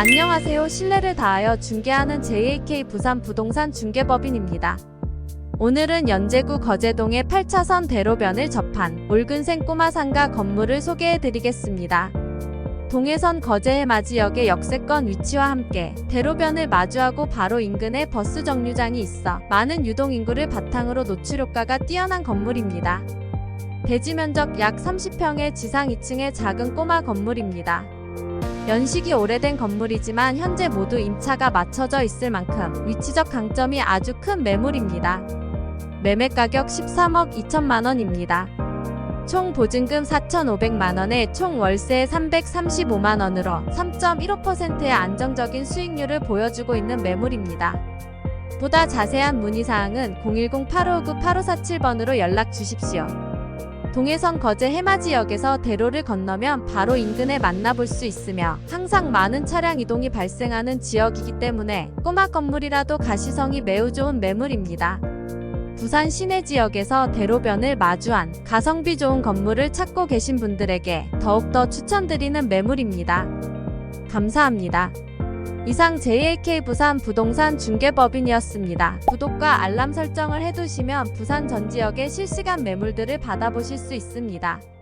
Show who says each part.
Speaker 1: 안녕하세요. 신뢰를 다하여 중개하는 JAK 부산 부동산 중개법인입니다. 오늘은 연제구 거제동의 8차선 대로변을 접한 올근생 꼬마 상가 건물을 소개해 드리겠습니다. 동해선 거제해맞이역의 역세권 위치와 함께 대로변을 마주하고 바로 인근에 버스 정류장이 있어 많은 유동 인구를 바탕으로 노출 효과가 뛰어난 건물입니다. 대지 면적 약 30평의 지상 2층의 작은 꼬마 건물입니다. 연식이 오래된 건물이지만 현재 모두 임차가 맞춰져 있을 만큼 위치적 강점이 아주 큰 매물입니다. 매매 가격 13억 2천만 원입니다. 총 보증금 4,500만 원에 총 월세 335만 원으로 3.15%의 안정적인 수익률을 보여주고 있는 매물입니다. 보다 자세한 문의사항은 010-859-8547번으로 연락 주십시오. 동해선 거제 해맞이역에서 대로를 건너면 바로 인근에 만나볼 수 있으며 항상 많은 차량 이동이 발생하는 지역이기 때문에 꼬마 건물이라도 가시성이 매우 좋은 매물입니다. 부산 시내 지역에서 대로변을 마주한 가성비 좋은 건물을 찾고 계신 분들에게 더욱더 추천드리는 매물입니다. 감사합니다. 이상 JAK 부산 부동산 중개법인이었습니다. 구독과 알람 설정을 해두시면 부산 전 지역의 실시간 매물들을 받아보실 수 있습니다.